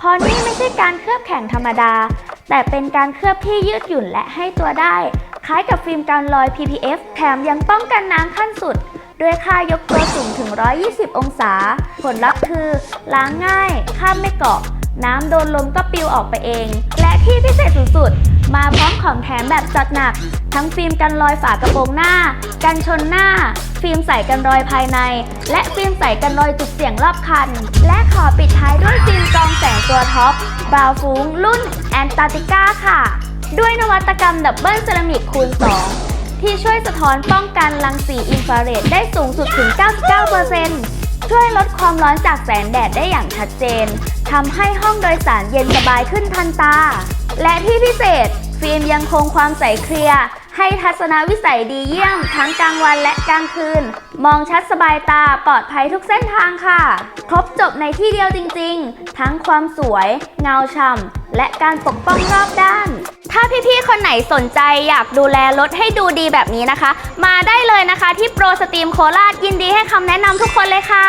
พรนี่ไม่ใช่การเคลือบแข็งธรรมดา แต่เป็นการเคลือบที่ยืดหยุ่นและให้ตัวได้ คล้ายกับฟิล์มกันรอย PPF แถมยังป้องกันน้ำขั้นสุด ด้วยค่ายกตัวสูงถึง 120 องศา ผลลัพธ์คือ ล้างง่าย ข้ามไม่เกาะ น้ำโดนลมก็ปลิวออกไปเอง และที่พิเศษสุด ของแถมแบบจัดหนัก ทั้งฟิล์มกันรอยฝากระโปรงหน้า กันชนหน้า ฟิล์มใส่กันรอยภายใน และฟิล์มใส่กันรอยจุดเสี่ยงรอบคัน และขอปิดท้ายด้วยฟิล์มกรองแสงตัวท็อปบราวฟูงรุ่นแอนตาร์ติกาค่ะ ด้วยนวัตกรรมดับเบิลเซรามิกคูณ 2 ที่ช่วยสะท้อนป้องกันรังสีอินฟราเรดได้สูงสุดถึง 99%ช่วยลดความร้อนจากแสงแดดได้อย่างชัดเจน ทำให้ห้องโดยสารเย็นสบายขึ้นทันตา และที่พิเศษ ฟิล์มยังคงความใสเคลียร์ให้ทัศนวิสัยดีเยี่ยมทั้งกลางวันและกลางคืน มองชัดสบายตาปลอดภัยทุกเส้นทางค่ะ ครบจบในที่เดียวจริงๆ ทั้งความสวย เงาช่ำและการปกป้องรอบด้าน ถ้าพี่ๆ คนไหนสนใจอยากดูแลรถให้ดูดีแบบนี้นะคะ มาได้เลยนะคะที่โปรสตรีมโคราชยินดีให้คำแนะนำทุกคนเลยค่ะ